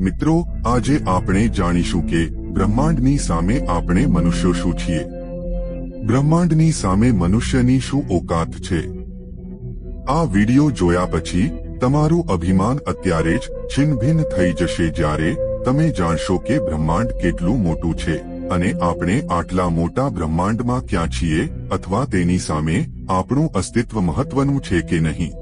મિત્રો, આજે આપણે જાણીશું કે બ્રહ્માંડની સામે આપણે મનુષ્યો શું છીએ? બ્રહ્માંડની સામે મનુષ્યની શું ઓકાત છે? આ વિડિયો જોયા પછી તમારું અભિમાન અત્યારે જ છિન્નભિન્ન થઈ જશે જ્યારે તમે જાણશો કે બ્રહ્માંડ કેટલું મોટું છે અને આપણે આટલા મોટા બ્રહ્માંડમાં ક્યાં છીએ અથવા તેની સામે આપણું અસ્તિત્વ મહત્વનું છે કે નહીં?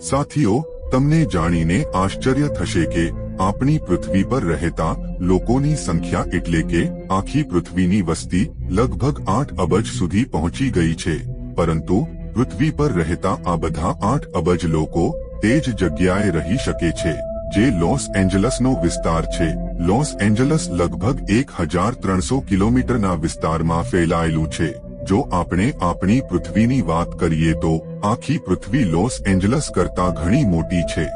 સાથીઓ તમને જાણીને આશ્ચર્ય થશે કે આપણી પૃથ્વી પર રહેતા લોકોની સંખ્યા એટલે કે આખી પૃથ્વીની વસ્તી લગભગ આઠ અબજ સુધી પહોંચી ગઈ છે. પરંતુ પૃથ્વી પર રહેતા આ બધા આઠ અબજ લોકો તે જ જગ્યાએ રહી શકે છે, જે લોસ એન્જલસનો વિસ્તાર છે. લોસ એન્જલસ લગભગ એક હજાર ત્રણસો કિલોમીટરના વિસ્તારમાં ફેલાયેલું છે. જો આપણે આપણી પૃથ્વીની વાત કરીએ તો આખી પૃથ્વી લોસ એન્જલસ કરતા ઘણી મોટી છે.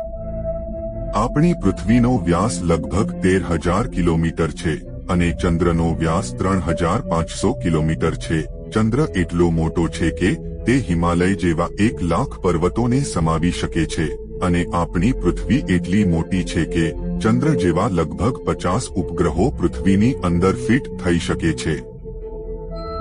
આપણી પૃથ્વીનો વ્યાસ લગભગ તેર હજાર કિલોમીટર છે અને ચંદ્રનો વ્યાસ ત્રણ હજાર પાંચસો કિલોમીટર છે. ચંદ્ર એટલો મોટો છે કે તે હિમાલય જેવા એક લાખ પર્વતોને સમાવી શકે છે અને આપણી પૃથ્વી એટલી મોટી છે કે ચંદ્ર જેવા લગભગ પચાસ ઉપગ્રહો પૃથ્વીની અંદર ફિટ થઈ શકે છે.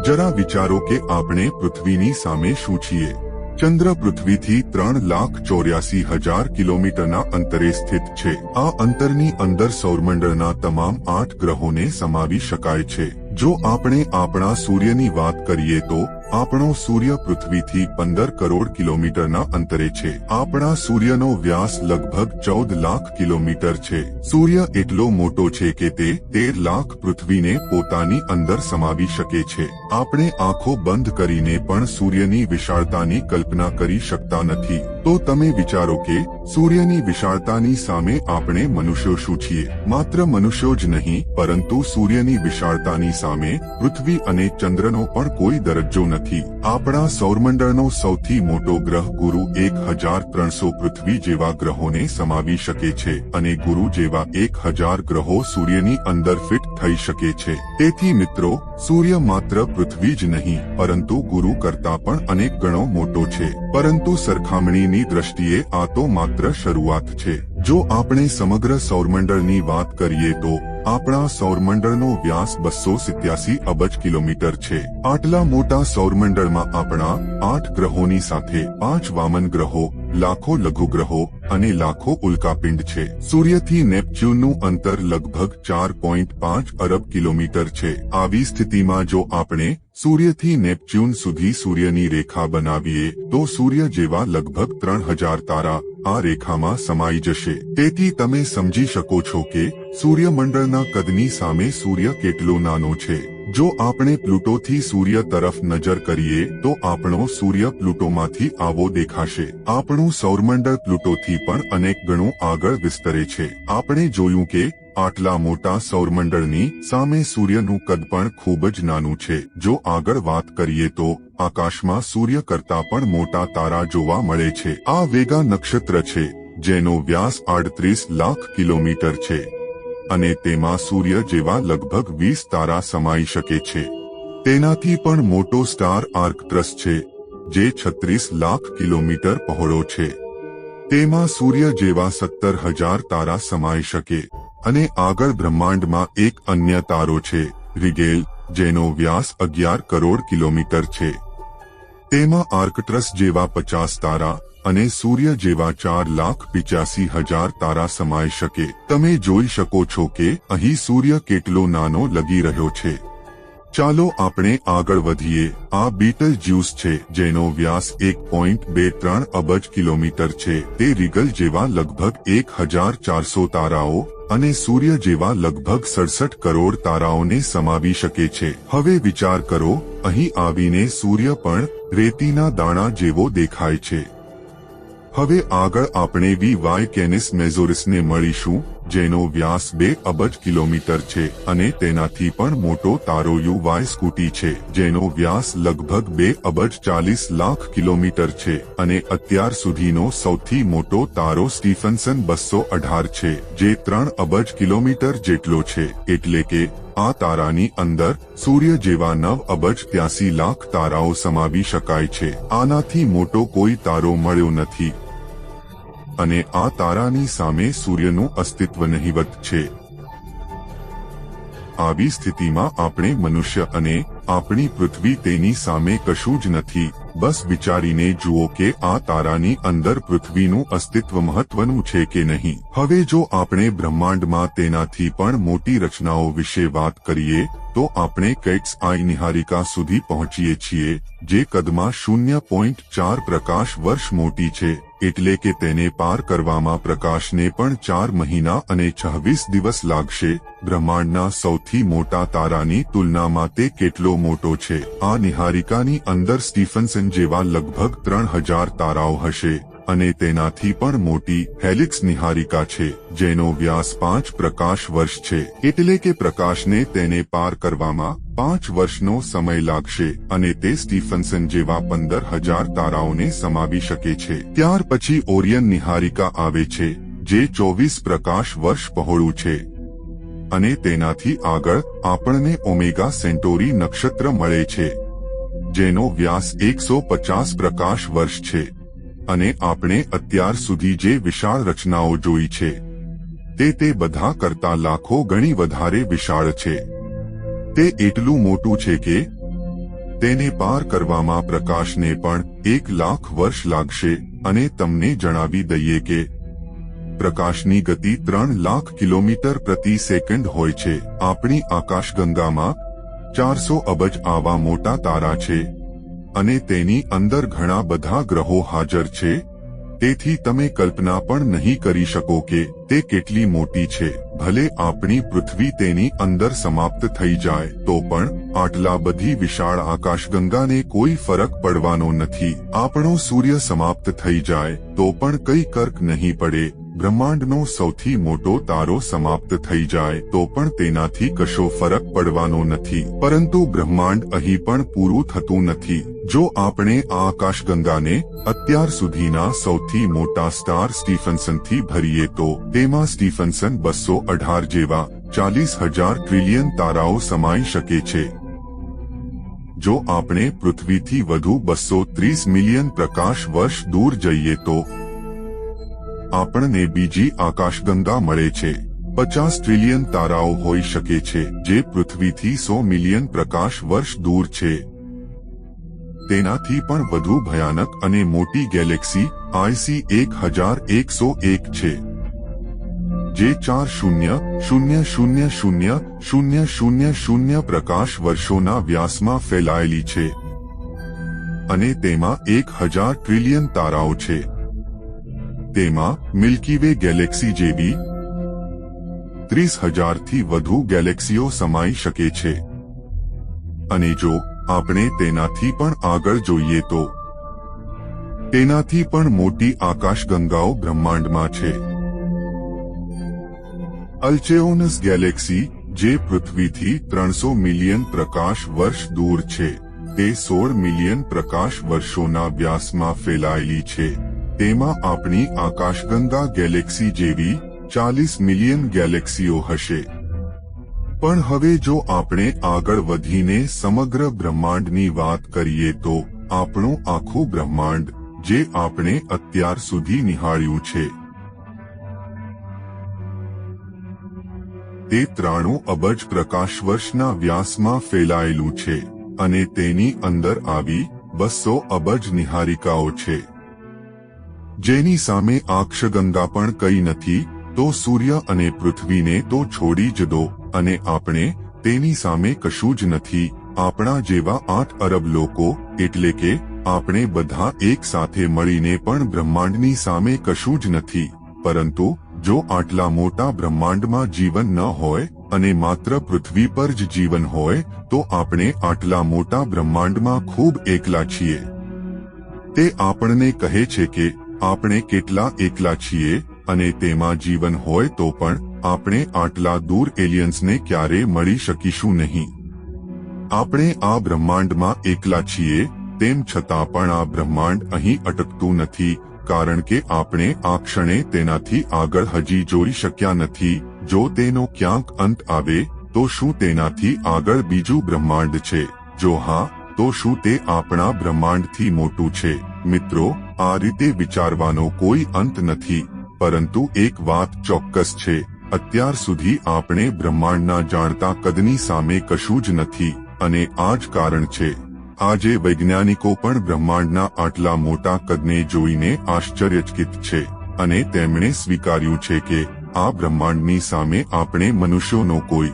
જરા વિચારો કે આપણે પૃથ્વીની સામે શું છીએ. ચંદ્ર પૃથ્વીથી ત્રણ લાખ ચોર્યાસી હજાર કિલોમીટરના અંતરે સ્થિત છે. આ અંતરની અંદર સૌરમંડળના તમામ આઠ ગ્રહોને સમાવી શકાય છે. જો આપણે આપણા સૂર્યની વાત કરીએ તો આપણો સૂર્ય પૃથ્વીથી પંદર કરોડ કિલોમીટરના અંતરે છે. આપણા સૂર્યનો વ્યાસ લગભગ ચૌદ લાખ કિલોમીટર છે. સૂર્ય એટલો મોટો છે કે તે તેર લાખ પૃથ્વીને પોતાની અંદર સમાવી શકે છે. આપણે આંખો બંધ કરીને પણ સૂર્યની વિશાળતાની કલ્પના કરી શકતા નથી. તો તમે વિચારો કે સૂર્યની વિશાળતાની સામે આપણે મનુષ્યો શું છીએ? માત્ર મનુષ્યો જ નહીં, પરંતુ સૂર્યની વિશાળતાની સામે પૃથ્વી અને ચંદ્રનો પણ કોઈ દરજ્જો નથી. આપણા સૌરમંડળનો સૌથી મોટો ગ્રહ ગુરુ એક હજાર ત્રણસો પૃથ્વી જેવા ગ્રહોને સમાવી શકે છે અને ગુરુ જેવા એક હજાર ગ્રહો સૂર્યની અંદર ફિટ થઈ શકે છે. તેથી મિત્રો સૂર્ય માત્ર પૃથ્વી જ નહીં, પરંતુ ગુરુ કરતા પણ અનેક ગણો મોટો છે. પરંતુ સરખામણીની દ્રષ્ટિએ આ તો માત્ર શરૂઆત છે. જો આપણે સમગ્ર સૌરમંડળની વાત કરીએ તો, આપણા સૌરમંડળનો વ્યાસ બસો સિત્યાસી અબજ કિલોમીટર છે. આટલા મોટા સૌરમંડળમાં આપણા આઠ ગ્રહોની સાથે પાંચ વામન ગ્રહો લાખો લઘુગ્રહો અને લાખો ઉલ્કાપિંડ છે. સૂર્યથી નેપચ્યુનનું અંતર લગભગ ચાર પોઈન્ટ પાંચ અરબ કિલોમીટર છે. આવી સ્થિતિમાં જો આપણે સૂર્યથી નેપચ્યુન સુધી સૂર્યની રેખા બનાવીએ, તો સૂર્ય જેવા લગભગ ત્રણ હજાર તારા આ રેખામાં સમાઈ જશે. તેથી તમે સમજી શકો છો કે સૂર્યમંડળના કદની સામે સૂર્ય કેટલો નાનો છે. જો આપણે પ્લુટોથી સૂર્ય તરફ નજર કરીએ, તો આપણો સૂર્ય પ્લુટોમાંથી આવો દેખાશે. આપણું સૌરમંડળ પ્લુટોથી પણ અનેક ગણું આગળ વિસ્તરે છે. આપણે જોયું કે, આટલા મોટા સૌરમંડળની સામે સૂર્યનું કદ પણ ખૂબ જ નાનું છે. જો આગળ વાત કરીએ તો, આકાશમાં સૂર્ય કરતા પણ મોટા તારા જોવા મળે છે. આ વેગા નક્ષત્ર છે, જેનો વ્યાસ આડત્રીસ લાખ કિલોમીટર છે. અને તેમાં સૂર્ય જેવા લગભગ વીસ તારા સમાઈ શકે છે. તેનાથી પણ મોટો સ્ટાર આર્કટ્રસ છે, જે છત્રીસ લાખ કિલોમીટર પહોળો છે. તેમાં સૂર્ય જેવા સત્તર હજાર તારા સમાઈ શકે, અને આગળ બ્રહ્માંડમાં એક અન્ય તારો છે, રિગેલ, જેનો વ્યાસ અગિયાર કરોડ કિલોમીટર છે. તેમાં આર્કટ્રસ જેવા પચાસ તારા અને સૂર્ય જેવા ચાર લાખ પિચાસી હજાર તારા સમાઈ શકે. તમે જોઈ શકો છો કે અહીં સૂર્ય કેટલો નાનો લગી રહ્યો છે. ચાલો આપણે આગળ વધીએ. આ બીટલ જ્યુસ છે, જેનો વ્યાસ એક પોઈન્ટ બે ત્રણ અબજ કિલોમીટર છે. તે રીગલ જેવા લગભગ એક હજાર ચારસો તારાઓ અને સૂર્ય જેવા લગભગ સડસઠ કરોડ તારાઓને સમાવી શકે છે. હવે વિચાર કરો, અહીં આવીને સૂર્ય પણ રેતીના દાણા જેવો દેખાય છે. હવે આગળ આપણે વી વાય કેનિસ મેઝોરિસને મળીશું, જેનો વ્યાસ બે અબજ કિલોમીટર છે અને તેનાથી પણ મોટો તારો યુ વાય સ્કૂટી છે, જેનો વ્યાસ લગભગ બે અબજ ચાલીસ લાખ કિલોમીટર છે અને અત્યાર સુધીનો સૌથી મોટો તારો સ્ટીફન્સન બસો અઢાર છે, જે ત્રણ અબજ કિલોમીટર જેટલો છે, એટલે કે આ તારાની અંદર સૂર્ય જેવા નવ અબજ ત્યાસી લાખ તારાઓ સમાવી શકાય છે. આનાથી મોટો કોઈ તારો મળ્યો નથી. અને આ તારાની સામે સૂર્યનું અસ્તિત્વ નહિવત છે. આવી સ્થિતિમાં આપણે મનુષ્ય અને આપણી પૃથ્વી તેની સામે કશું જ નથી. બસ વિચારીને જુઓ કે આ તારાની અંદર પૃથ્વીનું અસ્તિત્વ મહત્વનું છે કે નહીં. હવે જો આપણે બ્રહ્માંડમાં તેનાથી પણ મોટી રચનાઓ વિશે વાત કરીએ તો આપણે કેટ્સ આઈ નિહારિકા સુધી પહોંચીએ છીએ, જે કદમાં શૂન્ય પોઈન્ટ ચાર પ્રકાશ વર્ષ મોટી છે, એટલે કે તેને પાર કરવામાં પ્રકાશને પણ ચાર મહિના અને છવ્વીસ દિવસ લાગશે, બ્રહ્માંડના સૌથી મોટા તારાની તુલનામાં તે કેટલો મોટો છે? આ નિહારિકાની અંદર સ્ટીફન્સન જેવા લગભગ ત્રણ હજાર તારાઓ હશે. અને તેનાથી પણ મોટી હેલિક્સ નિહારિકા છે, જેનો વ્યાસ પાંચ પ્રકાશ વર્ષ છે, એટલે કે પ્રકાશને તેને પાર કરવામાં પાંચ વર્ષનો સમય લાગશે અને તે સ્ટીફન્સન જેવા પંદર હજાર તારાઓને સમાવી શકે છે. ત્યાર પછી ઓરિયન નિહારિકા આવે છે, જે ચોવીસ પ્રકાશ વર્ષ પહોળું છે. અને તેનાથી આગળ આપણને ઓમેગા સેન્ટોરી નક્ષત્ર મળે છે, જેનો વ્યાસ એકસો પચાસ પ્રકાશ વર્ષ છે. અને આપણે અત્યાર સુધી જે વિશાળ રચનાઓ જોઈ છે, તે તે બધા કરતા લાખો ગણી વધારે વિશાળ છે. તે એટલું મોટું છે કે, તેને પાર કરવામાં પ્રકાશને પણ એક લાખ વર્ષ લાગશે અને તમને જણાવી દઈએ કે, પ્રકાશની ગતિ ત્રણ લાખ કિલોમીટર પ્રતિ સેકન્ડ હોય છે. આપણી આકાશગંગામાં ચારસો અબજ આવા મોટા તારા છે. અને તેની અંદર ઘણા બધા ગ્રહો હાજર છે. તેથી તમે કલ્પના પણ નહીં કરી શકો કે તે કેટલી મોટી છે. ભલે આપણી પૃથ્વી તેની અંદર સમાપ્ત થઈ જાય, તો પણ આટલા બધી વિશાળ આકાશગંગાને કોઈ ફરક પડવાનો નથી. આપણો સૂર્ય સમાપ્ત થઈ જાય, તો પણ કઈ કર્ક નહીં પડે. બ્રહ્માંડનો સૌથી મોટો તારો સમાપ્ત થઈ જાય તો પણ તેનાથી કશો ફરક પડવાનો નથી. પરંતુ બ્રહ્માંડ અહીં પણ પૂરું થતું નથી. જો આપણે આ આકાશગંગાને અત્યાર સુધીના સૌથી મોટા સ્ટાર સ્ટીફન્સનથી ભરીએ તો તેમાં સ્ટીફન્સન બસો અઢાર જેવા ચાલીસ હજાર ટ્રિલિયન તારાઓ સમાઈ શકે છે. જો આપણે પૃથ્વીથી વધુ બસો ત્રીસ મિલિયન પ્રકાશ વર્ષ દૂર જઈએ તો આપણને બીજી આકાશગંગા મળે છે. પચાસ ટ્રિલિયન તારાઓ હોઈ શકે છે, જે પૃથ્વીથી સો મિલિયન પ્રકાશ વર્ષ દૂર છે. તેનાથી પણ વધુ ભયાનક અને મોટી ગેલેક્સી આઈસી એક હજાર એકસો એક છે. જે ચાર શૂન્ય શૂન્ય શૂન્ય શૂન્ય શૂન્ય શૂન્ય શૂન્ય પ્રકાશ વર્ષોના વ્યાસમાં ફેલાયેલી છે. અને તેમાં એક હજાર ટ્રિલિયન તારાઓ છે. તેમાં મિલ્કી વે ગેલેક્સી જેવી ત્રીસ હજારથી વધુ ગેલેક્સીઓ સમાઈ શકે છે. અને જો આપણે તેનાથી પણ આગળ જોઈએ તો તેનાથી પણ મોટી આકાશગંગાઓ બ્રહ્માંડમાં છે. અલ્ચેઓનસ ગેલેક્સી જે પૃથ્વીથી ત્રણસો મિલિયન પ્રકાશ વર્ષ દૂર છે, તે સોળ મિલિયન પ્રકાશ વર્ષોના વ્યાસમાં ફેલાયેલી છે. તેમાં આપણી આકાશગંગા ગેલેક્સી જેવી ચાલીસ મિલિયન ગેલેક્સીઓ હશે. પણ હવે જો આપણે આગળ વધીને સમગ્ર બ્રહ્માંડની વાત કરીએ તો આપણું આખું બ્રહ્માંડ જે આપણે અત્યાર સુધી નિહાળ્યું છે. તે ત્રાણું અબજ પ્રકાશ વર્ષના વ્યાસમાં ફેલાયેલું છે અને તેની અંદર આવી બસો અબજ નિહારિકાઓ છે. જેની સામે આક્ષગંગા પણ કઈ નથી, તો સૂર્ય અને પૃથ્વીને તો છોડી જ દો, અને આપણે તેની સામે કશું જ નથી, આપણા જેવા આઠ અરબ લોકો, એટલે કે આપણે બધા એક સાથે મળીને પણ બ્રહ્માંડની સામે કશું જ નથી, પરંતુ જો આટલા મોટા બ્રહ્માંડમાં જીવન ન હોય, અને માત્ર પૃથ્વી પર જ જીવન હોય, તો આપણે આટલા મોટા બ્રહ્માંડમાં ખૂબ એકલા છીએ. તે આપણને કહે છે કે આપણે કેટલા એકલા છીએ અને તેમાં જીવન હોય તો પણ આપણે આટલા દૂર એલિયન્સને ક્યારે મળી શકીશું નહીં. આપણે આ બ્રહ્માંડમાં એકલા છીએ, તેમ છતાં પણ આ બ્રહ્માંડ અહીં અટકતું નથી, કારણ કે આપણે આ ક્ષણે તેનાથી આગળ હજી જોઈ શક્યા નથી, જો તેનો ક્યાંક અંત આવે, તો શું તેનાથી આગળ બીજું બ્રહ્માંડ છે? જો હા, તો શું તે આપણા બ્રહ્માંડથી મોટું છે? મિત્રો, આ રીતે વિચારવાનો કોઈ અંત નથી, પરંતુ એક વાત ચોક્કસ છે, અત્યાર સુધી આપણે બ્રહ્માંડના જાણતા કદની સામે કશું જ નથી, અને આ જ કારણ છે. આજે વૈજ્ઞાનિકો પણ બ્રહ્માંડના આટલા મોટા કદને જોઈને આશ્ચર્યચકિત છે, અને તેમણે સ્વીકાર્યું છે કે, આ બ્રહ્માંડની સામે આપણે મનુષ્યોનો કોઈ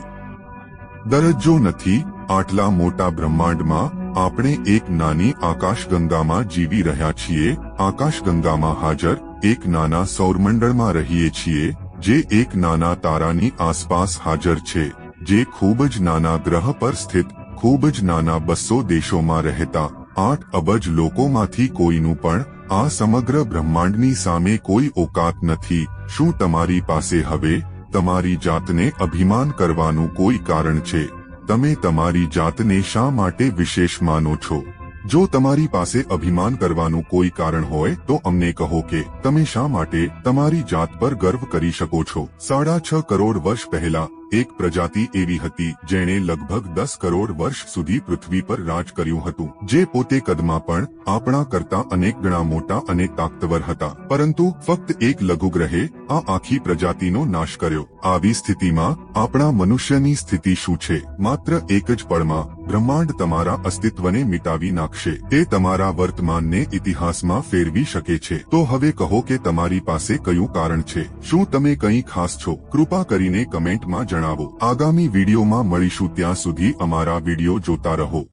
દરજ્જો નથી, આટલા મોટા બ્રહ્માંડમાં આપણે એક નાની આકાશગંગામાં જીવી રહ્યા છીએ. આકાશગંગામાં હાજર એક નાના સૌરમંડળમાં રહીએ છીએ, જે એક નાના તારાની આસપાસ હાજર છે, જે ખૂબ જ નાના ગ્રહ પર સ્થિત, ખૂબ જ નાના બસો દેશોમાં રહેતા, આઠ અબજ લોકોમાંથી કોઈનું પણ, આ સમગ્ર બ્રહ્માંડની સામે કોઈ ઓકાત નથી. શું તમારી પાસે હવે, તમારી જાતને અભિમાન કરવાનું કોઈ કારણ છે? તમે તમારી જાતને શા માટે વિશેષ માનો છો? જો તમારી પાસે અભિમાન કરવાનું કોઈ કારણ હોય, તો અમને કહો કે, તમે શા માટે તમારી જાત પર ગર્વ કરી શકો છો? સાડા છ કરોડ વર્ષ પહેલા એક પ્રજાતિ એવી હતી જેણે લગભગ દસ કરોડ વર્ષ સુધી પૃથ્વી પર રાજ કર્યું હતું, જે પોતે કદમાં પણ આપણા કરતા અનેક ગણા મોટા અને તાકતવર હતા. પરંતુ ફક્ત એક લઘુગ્રહે આ આખી પ્રજાતિનો નાશ કર્યો. આવી સ્થિતિમાં આપણા મનુષ્યની સ્થિતિ શું છે? માત્ર એક જ પળમાં બ્રહ્માંડ તમારા અસ્તિત્વને મિટાવી નાખશે. તે તમારા વર્તમાનને ઇતિહાસમાં ફેરવી શકે છે. તો હવે કહો કે તમારી પાસે કયું કારણ છે? શું તમે કંઈ ખાસ છો? કૃપા કરીને કમેન્ટમાં જણાવો. આગામી વિડીયોમાં મળીશું. ત્યાં સુધી અમારા વીડિયો જોતા રહો.